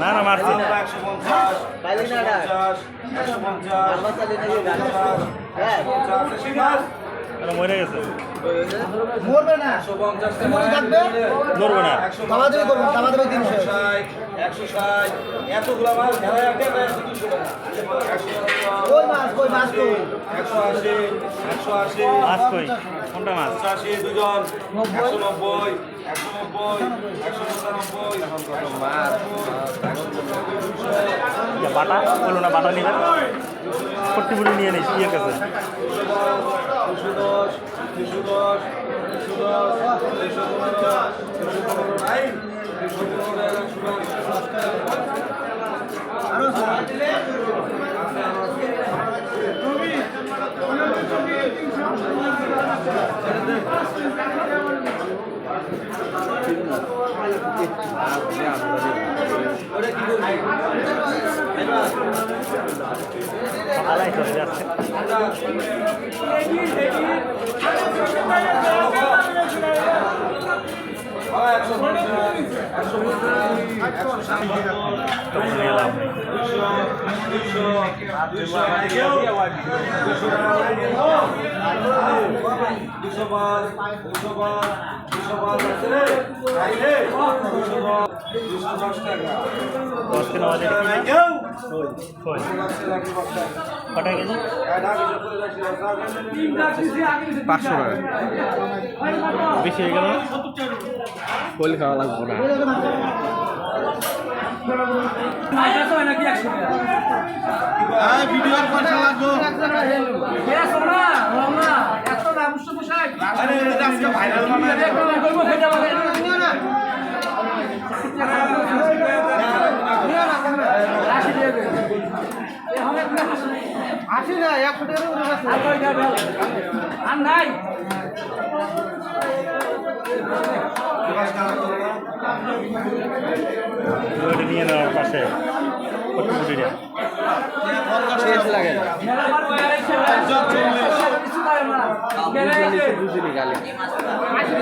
না না মারছি একশো পঞ্চাশ? একশো পঞ্চাশ? হ্যাঁ। মরে গেছে মরবে না। একশো পঞ্চাশ মরে থাকবে? নড়বে না। দাবা দেবে করবেন দাবা দেবে তিনশো ষাট একশো ষাট এতগুলো মাছ ধরে একশো দুশো টাকা একশো মাছ ওই মাছ কই? একশো আশি একশো আশি মাছ কই? কোনটা মাছ? পঁচাশি দুজন একশো নব্বই একশো নব্বই একশো পঁচানব্বই বাটা বলল না বাটা নিবেন নিয়ে নিস ইয়ে কাছে দুশো দশ দুশো দশ দুশো দশ দুশো পনেরো দুশো পনেরো নাই দুশো আলাই চলে যাচ্ছে দুশো দুশো দুশো পাঁচ দুশো পাঁচ দুশো কিলো বাজে কই কটা কেজি পাঁচশো টাকা। বেশি হয়ে গেল? কোল খাওয়া লাগবে না। ভিডিওর পয়সা লাগবে। ভাইরাল আসি না একশো টাকা ওইটা নিয়ে নেওয়ার পাশে লাগে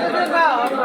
করতে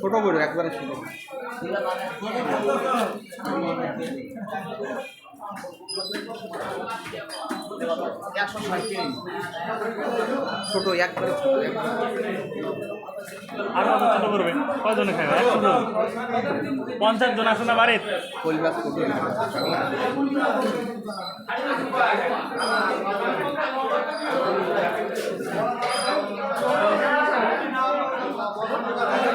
ছোট বড় একবারে ছোট ছোট একবারে ছোট আর কত ছোট করবে। খাবে একশো জন? পঞ্চাশ জন আছে না বাড়ির? পরিবার ছোট।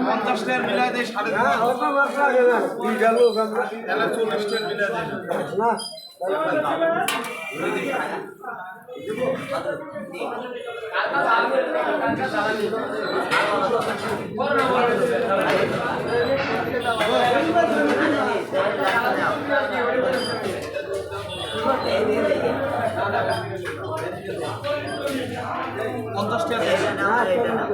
পঞ্চাশ টাকার মিলাই দেয় সাড়ে চল্লিশ টাকার মিলাই দেয় পঞ্চাশ টাকা।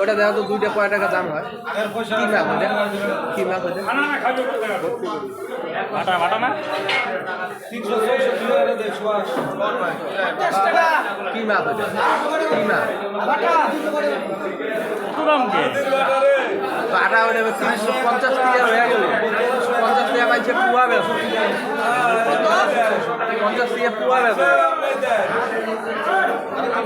ওটা দেখো তো দুইটা কয় টাকা দাম হয়? কি মাছ ওটা? কি মাছ ওটা? বাটা বাটা না? তিনশো পঞ্চাশ টাকা কি মাছ ওটা? কি মাছ বাটা কত দাম কে বাটা ওটা তিনশো পঞ্চাশ টাকা হয়ে গেল। পঞ্চাশ টাকা পাইছে পুয়া বেশ পঞ্চাশ টাকা পুয়া বেশ তিনশো চৌষট্টি টাকা দে দেবো পঞ্চাশ এগুলো দেবো না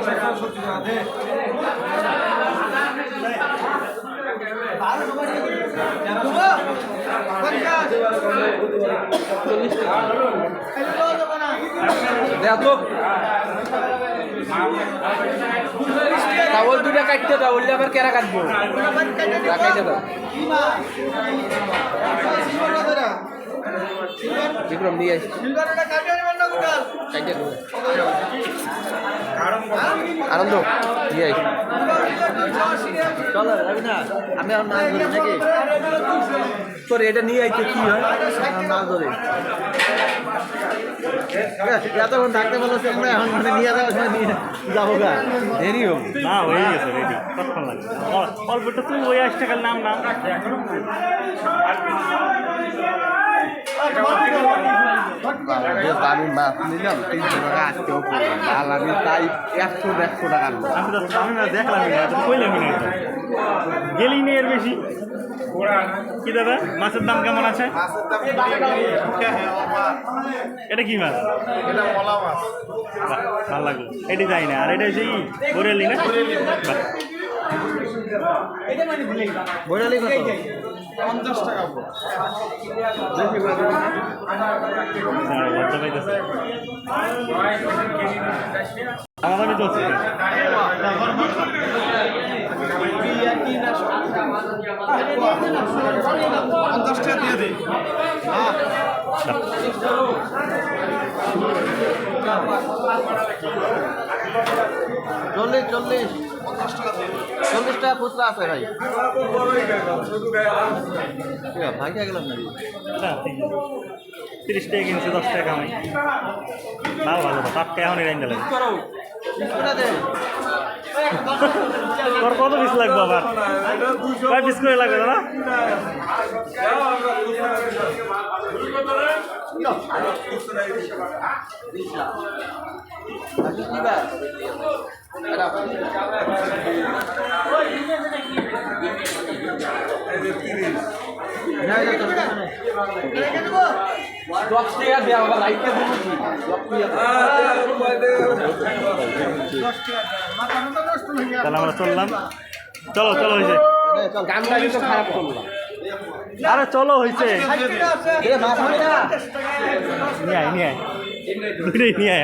দেখো দুটা কাটতে দাও বললে আবার কেরা কাটবো? কাটতে দাও। বিক্রম নিয়ে আসছি আনন্দ নিয়ে আসছি চলো না আমি আর মাছ ধরি নাকি? তোর এটা নিয়ে আইতে কি হয়? আমার মাছ ধরে। এতক্ষণ থাকতে বলো আমরা এখন মানে নিয়ে যাব সময় নিয়ে যাব গা। দেরি হোক। না হয়ে গেছে রেডি কতক্ষণ লাগবে? অল্পটা তুই ওই টাকার নাম নাম আমি মাছ। নিলাম তিনশো টাকা আজকেও পড়লাম আর আমি তাই একশো একশো টাকা আমি না কইলামই না গেলি নেই এর বেশি কি দাদা মাছের দাম কেমন আছে এটা কি মাছ ভালো লাগল এটি যাই না আর এটা হচ্ছে ই বরেলি না বাহ, বইরালি কত পঞ্চাশ টাকা লজ্জা পাইতেছে আমাদের পঞ্চাশ টাকা চল্লিশ চল্লিশ। চল্লিশ টাকা খুচরা আছে ভাই। কে গেলাম নাকি? তিরিশ টাকা কিনছে দশ টাকা কামাই। ভালো ভালো টাটকা এখন এরাই লাগে। তোর কত পিস লাগবে আবার? কয় পিস করে লাগবে দাদা তো চললাম চলো চলো চল গানটা কিন্তু খারাপ করলাম। আরে চলো হয়েছে নিয়ে নিয়ে নিয়ে